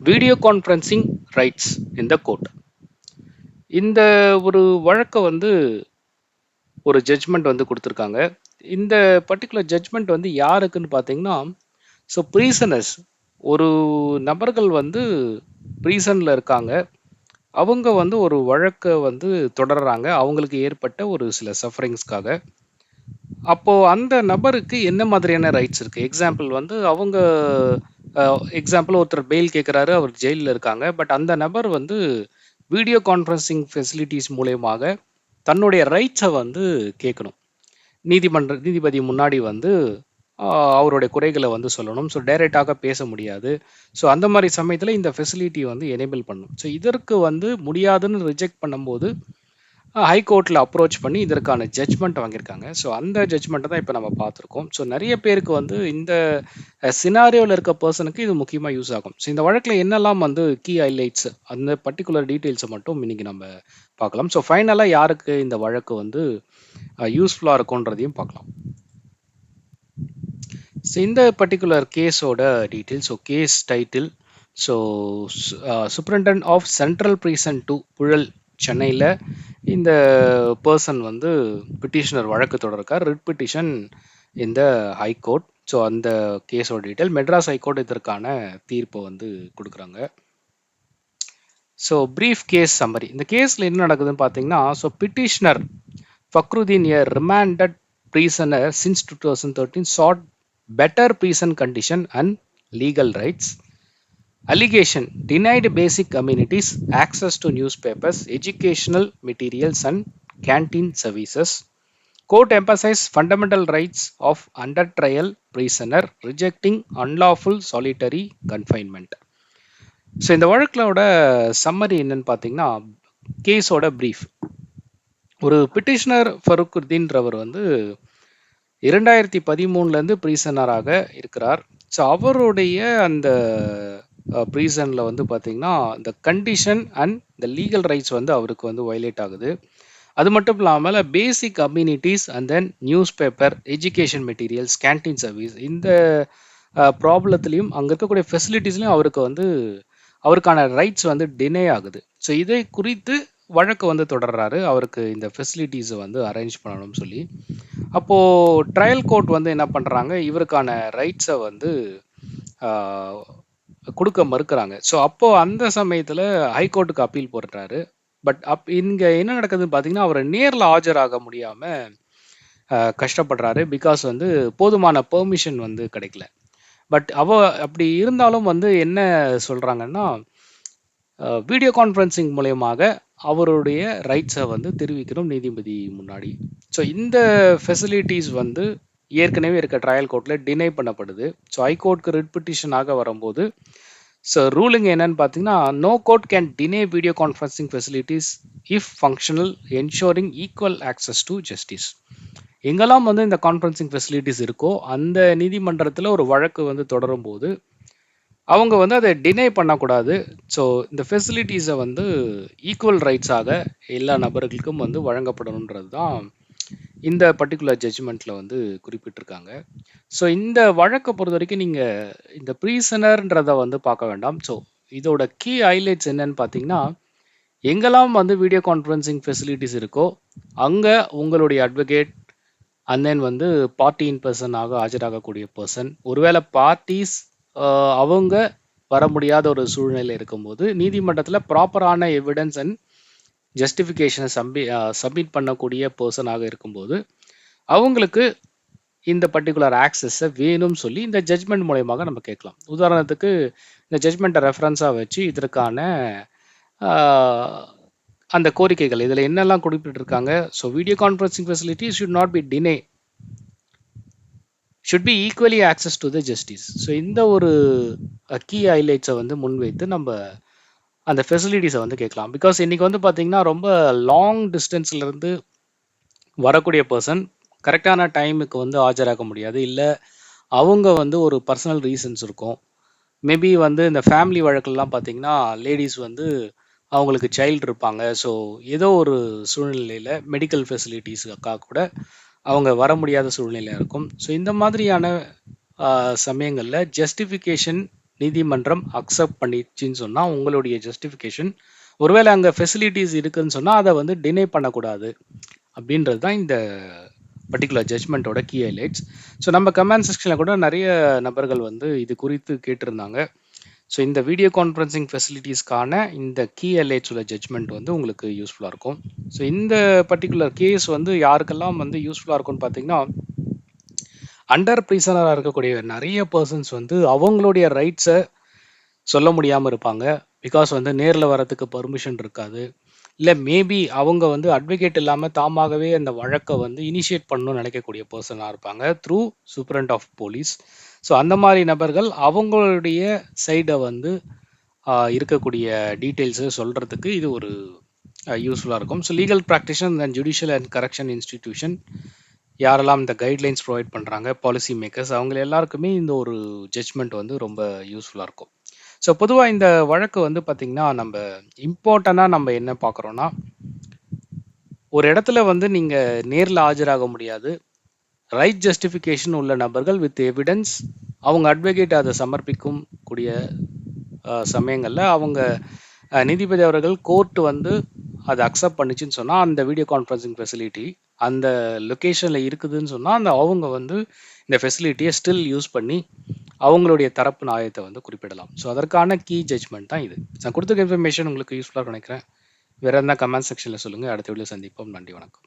Video conferencing rights in the court இந்த ஒரு வழக்கை வந்து ஒரு ஜட்ஜ்மெண்ட் வந்து கொடுத்துருக்காங்க. இந்த பர்டிகுலர் ஜட்ஜ்மெண்ட் வந்து யாருக்குன்னு பார்த்தீங்கன்னா ஸோ ப்ரீசனர்ஸ் ஒரு நபர்கள் வந்து ப்ரீசனில் இருக்காங்க. அவங்க வந்து ஒரு வழக்கை வந்து தொடர்றாங்க. அவங்களுக்கு ஏற்பட்ட ஒரு சில சஃபரிங்ஸ்க்காக அப்போது அந்த நபருக்கு என்ன மாதிரியான ரைட்ஸ் இருக்குது எக்ஸாம்பிள் வந்து அவங்க எக்ஸாம்பிள் ஒருத்தர் பெயில் கேட்குறாரு அவர் ஜெயிலில் இருக்காங்க. பட் அந்த நபர் வந்து வீடியோ கான்ஃபரன்சிங் ஃபெசிலிட்டிஸ் மூலயமாக தன்னுடைய ரைட்ஸை வந்து கேட்கணும் நீதிமன்ற நீதிபதி முன்னாடி வந்து அவருடைய குறைகளை வந்து சொல்லணும். ஸோ டைரெக்டாக பேச முடியாது. ஸோ அந்த மாதிரி சமயத்தில் இந்த ஃபெசிலிட்டி வந்து எனேபிள் பண்ணும் ஸோ இதற்கு வந்து முடியாதுன்னு ரிஜெக்ட் பண்ணும்போது ஹைகோர்ட்டில் அப்ரோச் பண்ணி இதற்கான ஜட்ஜ்மெண்ட் வாங்கியிருக்காங்க. ஸோ அந்த ஜட்ஜ்மெண்ட்டை தான் இப்போ நம்ம பார்த்துருக்கோம். ஸோ நிறைய பேருக்கு வந்து இந்த சினாரியோவில் இருக்க பர்சனுக்கு இது முக்கியமாக யூஸ் ஆகும். ஸோ இந்த வழக்கில் என்னெல்லாம் வந்து கீ ஹைலைட்ஸ் அந்த பர்டிகுலர் டீட்டெயில்ஸை மட்டும் இன்னைக்கு நம்ம பார்க்கலாம். ஸோ ஃபைனலாக யாருக்கு இந்த வழக்கு வந்து யூஸ்ஃபுல்லாக இருக்குன்றதையும் பார்க்கலாம். ஸோ இந்த பர்டிகுலர் கேஸோட detail so case title so superintendent of central prison to Puzhal சென்னையில் இந்த பர்சன் வந்து பிட்டிஷனர் வழக்கு தொடர்க்கார். ரிட் பிட்டிஷன் இந்த ஹைகோர்ட் ஸோ அந்த கேஸோட டீட்டெயில் மெட்ராஸ் ஹைகோர்ட் இதற்கான தீர்ப்பை வந்து கொடுக்குறாங்க. ஸோ பிரீஃப் கேஸ் சம்மரி இந்த கேஸில் என்ன நடக்குதுன்னு பார்த்தீங்கன்னா so petitioner Fakruddin a remanded prisoner since two thousand thirteen sought better prison condition and legal rights allegation denied basic amenities access to newspapers educational materials and canteen services court emphasized fundamental rights of under trial prisoner rejecting unlawful solitary confinement so இந்த வழக்கிலோட summary என்னன்னு பார்த்தீங்கன்னா கேஸோட brief ஒரு petitioner ஃபருக்குர்தீன்றவர் வந்து இரண்டாயிரத்தி பதிமூணுலேருந்து ப்ரீசனராக இருக்கிறார் so அவருடைய அந்த ப்ரீசனில் வந்து பார்த்தீங்கன்னா இந்த கண்டிஷன் அண்ட் இந்த லீகல் ரைட்ஸ் வந்து அவருக்கு வந்து வயலேட் ஆகுது. அது மட்டும் இல்லாமல் basic communities and then newspaper education materials canteen service இந்த ப்ராப்ளத்துலேயும் அங்கே இருக்கக்கூடிய ஃபெசிலிட்டிஸ்லையும் அவருக்கு வந்து அவருக்கான ரைட்ஸ் வந்து டினே ஆகுது. ஸோ இதை குறித்து வழக்கு வந்து தொடர்றாரு. அவருக்கு இந்த ஃபெசிலிட்டிஸை வந்து அரேஞ்ச் பண்ணணும்னு சொல்லி. அப்போது ட்ரையல் கோர்ட் வந்து என்ன பண்ணுறாங்க இவருக்கான ரைட்ஸை வந்து கொடுக்க மறுக்கிறாங்க. ஸோ அப்போது அந்த சமயத்தில் ஹைகோர்ட்டுக்கு அப்பீல் போடுறாரு. பட் அப் இங்கே என்ன நடக்குதுன்னு பார்த்தீங்கன்னா அவர் நேரில் ஆஜராக முடியாமல் கஷ்டப்படுறாரு. பிகாஸ் வந்து போதுமான பெர்மிஷன் வந்து கிடைக்கல. பட் அவ அப்படி இருந்தாலும் வந்து என்ன சொல்கிறாங்கன்னா வீடியோ கான்ஃபரன்சிங் மூலயமாக அவருடைய ரைட்ஸை வந்து தெரிவிக்கணும் நீதிபதி முன்னாடி. ஸோ இந்த ஃபெசிலிட்டிஸ் வந்து ஏற்கனவே இருக்க ட்ரையல் கோர்ட்டில் டினை பண்ணப்படுது. ஸோ ஹைகோர்ட்க்கு ரிட் பிட்டிஷனாக வரும்போது ஸோ ரூலிங் என்னன்னு பார்த்தீங்கன்னா no court can deny video conferencing facilities if functional ensuring equal access to justice எங்கெல்லாம் வந்து இந்த கான்ஃபரன்சிங் ஃபெசிலிட்டிஸ் இருக்கோ அந்த நீதிமன்றத்தில் ஒரு வழக்கு வந்து தொடரும் போது அவங்க வந்து அதை டினை பண்ணக்கூடாது. ஸோ இந்த ஃபெசிலிட்டிஸை வந்து ஈக்குவல் ரைட்ஸாக எல்லா நபர்களுக்கும் வந்து வழங்கப்படணுன்றது தான் இந்த பர்டிகுலர் ஜட்ஜ்மெண்ட்டில் வந்து குறிப்பிட்டிருக்காங்க. ஸோ இந்த வழக்கை பொறுத்த வரைக்கும் நீங்கள் இந்த ப்ரீசனர்ன்றதை வந்து பார்க்க வேண்டாம். ஸோ இதோட கீ ஹைலைட்ஸ் என்னன்னு பார்த்தீங்கன்னா எங்கெல்லாம் வந்து வீடியோ கான்ஃபரன்சிங் ஃபெசிலிட்டிஸ் இருக்கோ அங்கே உங்களுடைய அட்வொகேட் அண்ட் தென் வந்து பார்ட்டி இன் பர்சனாக ஆஜராகக்கூடிய பர்சன் ஒருவேளை பார்ட்டிஸ் அவங்க வர முடியாத ஒரு சூழ்நிலை இருக்கும்போது நீதிமன்றத்தில் ப்ராப்பரான எவிடன்ஸ் அண்ட் ஜஸ்டிஃபிகேஷனை சம்பி சப்மிட் பண்ணக்கூடிய பர்சனாக இருக்கும்போது அவங்களுக்கு இந்த பர்டிகுலர் ஆக்சஸை வேணும்னு சொல்லி இந்த ஜட்ஜ்மெண்ட் மூலயமாக நம்ம கேட்கலாம். உதாரணத்துக்கு இந்த ஜட்ஜ்மெண்ட்டை ரெஃபரன்ஸாக வச்சு இதற்கான அந்த கோரிக்கைகள் இதில் என்னெல்லாம் குறிப்பிட்டிருக்காங்க? So video conferencing facility should not be denied should be equally access to the justice so இந்த ஒரு கீ ஹைலைட்ஸை வந்து முன்வைத்து நம்ம அந்த ஃபெசிலிட்டிஸை வந்து கேட்கலாம். பிகாஸ் இன்றைக்கி வந்து பார்த்தீங்கன்னா ரொம்ப லாங் டிஸ்டன்ஸ்லேருந்து வரக்கூடிய பர்சன் கரெக்டான டைமுக்கு வந்து ஆஜராக முடியாது. இல்லை அவங்க வந்து ஒரு பர்சனல் ரீசன்ஸ் இருக்கும். மேபி வந்து இந்த ஃபேமிலி வழக்கெல்லாம் பார்த்தீங்கன்னா லேடிஸ் வந்து அவங்களுக்கு சைல்டு இருப்பாங்க. ஸோ ஏதோ ஒரு சூழ்நிலையில் மெடிக்கல் ஃபெசிலிட்டிஸுக்காக கூட அவங்க வர முடியாத சூழ்நிலை இருக்கும். ஸோ இந்த மாதிரியான சமயங்களில் ஜஸ்டிஃபிகேஷன் நீதிமன்றம் அக்செப்ட் பண்ணிச்சுன்னு சொன்னால் உங்களுடைய ஜஸ்டிஃபிகேஷன் ஒருவேளை அங்கே ஃபெசிலிட்டிஸ் இருக்குதுன்னு சொன்னால் அதை வந்து டினை பண்ணக்கூடாது. அப்படின்றது தான் இந்த பர்டிகுலர் ஜட்ஜ்மெண்ட்டோட கீ ஹைலைட்ஸ் ஸோ நம்ம கமெண்ட் செக்ஷனில் கூட நிறைய நபர்கள் வந்து இது குறித்து கேட்டிருந்தாங்க. ஸோ இந்த வீடியோ கான்ஃபரன்சிங் ஃபெசிலிட்டிஸ்க்கான இந்த கீ ஹைலைட்ஸ் உள்ள ஜட்ஜ்மெண்ட் வந்து உங்களுக்கு யூஸ்ஃபுல்லாக இருக்கும். ஸோ இந்த பர்டிகுலர் கேஸ் வந்து யாருக்கெல்லாம் வந்து யூஸ்ஃபுல்லாக இருக்கும்னு பார்த்தீங்கன்னா அண்டர் ப்ரீசனராக இருக்கக்கூடிய நிறைய பர்சன்ஸ் வந்து அவங்களுடைய ரைட்ஸை சொல்ல முடியாமல் இருப்பாங்க. பிகாஸ் வந்து நேரில் வரத்துக்கு பர்மிஷன் இருக்காது. இல்லை மேபி அவங்க வந்து அட்வொகேட் இல்லாமல் தாமாகவே அந்த வழக்கை வந்து இனிஷியேட் பண்ணணும்னு நினைக்கக்கூடிய பர்சனாக இருப்பாங்க through superintendent of police so அந்த மாதிரி நபர்கள் அவங்களுடைய சைடை வந்து இருக்கக்கூடிய டீட்டெயில்ஸை சொல்கிறதுக்கு இது ஒரு யூஸ்ஃபுல்லாக இருக்கும். So legal practition and judicial and correction institution யாரெல்லாம் இந்த கைட்லைன்ஸ் ப்ரொவைட் பண்ணுறாங்க பாலிசி மேக்கர்ஸ் அவங்க எல்லாருக்குமே இந்த ஒரு ஜட்ஜ்மெண்ட் வந்து ரொம்ப யூஸ்ஃபுல்லாக இருக்கும். ஸோ பொதுவாக இந்த வழக்கு வந்து பார்த்திங்கன்னா நம்ம இம்பார்ட்டண்ட்டாக நம்ம என்ன பார்க்குறோன்னா ஒரு இடத்துல வந்து நீங்கள் நேரில் ஆஜராக முடியாது. ரைட் ஜஸ்டிஃபிகேஷன் உள்ள நபர்கள் வித் எவிடன்ஸ் அவங்க அட்வொகேட் அதை சமர்ப்பிக்கும் கூடிய சமயங்களில் அவங்க நீதிபதி அவர்கள் கோர்ட் வந்து அதை அக்செப்ட் பண்ணுச்சுன்னு சொன்னால் அந்த வீடியோ கான்ஃபரன்சிங் ஃபெசிலிட்டி அந்த லொக்கேஷனில் இருக்குதுன்னு சொன்னால் அந்த அவங்க வந்து இந்த ஃபெசிலிட்டியை ஸ்டில் யூஸ் பண்ணி அவங்களுடைய தரப்பு நியாயத்தை வந்து குறிப்பிடலாம். ஸோ அதற்கான கீ ஜட்ஜ்மெண்ட் தான் இது. நான் கொடுத்துருக்க இன்ஃபர்மேஷன் உங்களுக்கு யூஸ்ஃபுல்லாக நினைக்கிறேன். வேறு எதனா கமெண்ட் செக்ஷனில் சொல்லுங்கள் அடுத்த வீடியோ சந்திப்போம். நன்றி வணக்கம்.